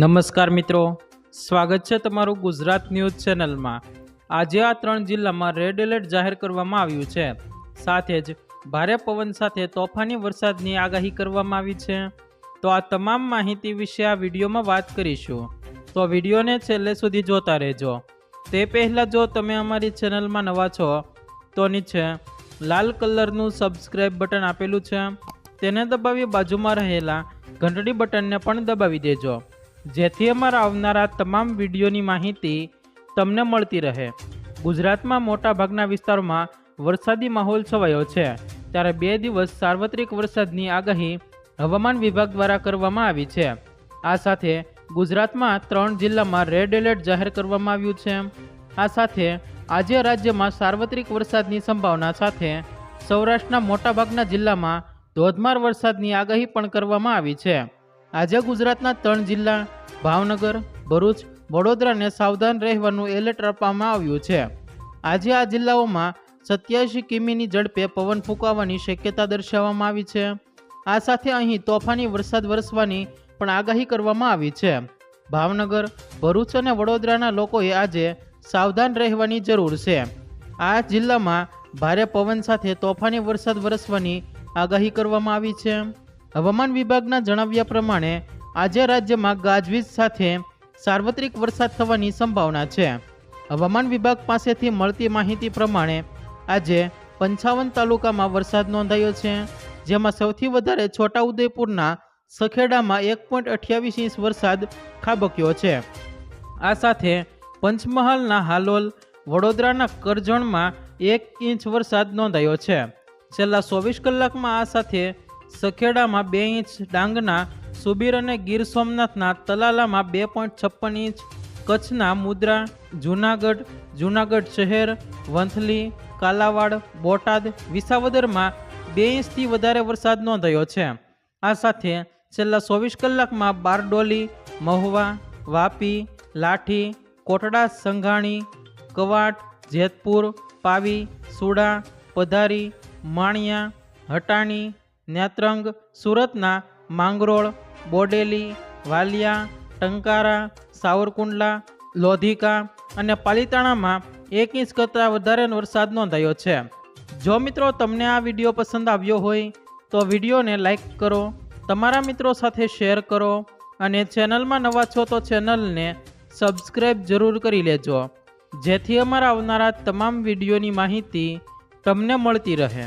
નમસ્કાર મિત્રો. સ્વાગત છે તમારું ગુજરાત ન્યૂઝ ચેનલમાં. આજે આ ત્રણ જિલ્લામાં રેડ એલર્ટ જાહેર કરવામાં આવ્યું છે. સાથે જ ભારે પવન સાથે તોફાની વરસાદની આગાહી કરવામાં આવી છે. તો આ તમામ માહિતી વિશે આ વિડીયોમાં વાત કરીશું. તો વિડીયોને છેલ્લે સુધી જોતા રહેજો. તે પહેલાં જો તમે અમારી ચેનલમાં નવા છો, તો નીચે લાલ કલરનું સબસ્ક્રાઈબ બટન આપેલું છે. તેને દબાવી બાજુમાં રહેલા ઘંટડી બટનને પણ દબાવી દેજો. જેથી અમારા આવનારા તમામ વિડીયોની માહિતી તમને મળતી રહે. ગુજરાતમાં મોટાભાગના વિસ્તારોમાં વરસાદી માહોલ છવાયો છે. ત્યારે બે દિવસ સાર્વત્રિક વરસાદની આગાહી હવામાન વિભાગ દ્વારા કરવામાં આવી છે. આ સાથે ગુજરાતમાં ત્રણ જિલ્લામાં રેડ એલર્ટ જાહેર કરવામાં આવ્યું છે. આ સાથે આજે રાજ્યમાં સાર્વત્રિક વરસાદની સંભાવના સાથે સૌરાષ્ટ્રના મોટાભાગના જિલ્લામાં ધોધમાર વરસાદની આગાહી પણ કરવામાં આવી છે. આજે ગુજરાતના ત્રણ જિલ્લા, ભાવનગર, ભરૂચ વડોદરાને સાવધાન રહેવાનું એલર્ટ આપવામાં આવ્યું છે. આજે આ જિલ્લાઓમાં સત્યાસી કિમીની ઝડપે પવન ફૂંકાવાની શક્યતા દર્શાવવામાં આવી છે. આ સાથે અહીં તોફાની વરસાદ વરસવાની પણ આગાહી કરવામાં આવી છે. ભાવનગર, ભરૂચ અને વડોદરાના લોકોએ આજે સાવધાન રહેવાની જરૂર છે. આ જિલ્લામાં ભારે પવન સાથે તોફાની વરસાદ વરસવાની આગાહી કરવામાં આવી છે. હવામાન વિભાગના જણાવ્યા પ્રમાણે આજે રાજ્યમાં ગાજવીજ સાથે સાર્વત્રિક વરસાદ થવાની સંભાવના છે. હવામાન વિભાગ પાસેથી મળતી માહિતી પ્રમાણે આજે પંચાવન તાલુકામાં વરસાદ નોંધાયો છે, જેમાં સૌથી વધારે છોટાઉદેપુરના સખેડામાં એક પોઈન્ટ અઠ્યાવીસ ઇંચ વરસાદ ખાબક્યો છે. આ સાથે પંચમહાલના હાલોલ, વડોદરાના કરજણમાં એક ઇંચ વરસાદ નોંધાયો છે. છેલ્લા ચોવીસ કલાકમાં આ સાથે સખેડામાં બે ઇંચ, ડાંગના સુબીર અને ગીર સોમનાથના તલાલામાં બે પોઈન્ટ છપ્પન ઇંચ, કચ્છના મુદ્રા, જૂનાગઢ જૂનાગઢ શહેર, વંથલી, કાલાવાડ, બોટાદ, વિસાવદરમાં બે ઇંચથી વધારે વરસાદ નોંધાયો છે. આ સાથે છેલ્લા ચોવીસ કલાકમાં બારડોલી, મહુવા, વાપી, લાઠી, કોટડા, સંઘાણી, કવાટ, જેતપુર, પાવી, સુડા, પધારી, માણિયા, હટાણી નેત્રંગ, સુરતના માંગરોળ, બોડેલી, વાલિયા, ટંકારા, સાવરકુંડલા, લોધિકા અને પાલિતાણામાં એક ઇંચ કરતાં વધારે વરસાદ નોંધાયો છે. જો મિત્રો તમને આ વીડિયો પસંદ આવ્યો હોય, તો વિડીયોને લાઈક કરો, તમારા મિત્રો સાથે શેર કરો અને ચેનલમાં નવા છો તો ચેનલને સબસ્ક્રાઈબ જરૂર કરી લેજો. જેથી અમારા આવનારા તમામ વિડીયોની માહિતી તમને મળતી રહે.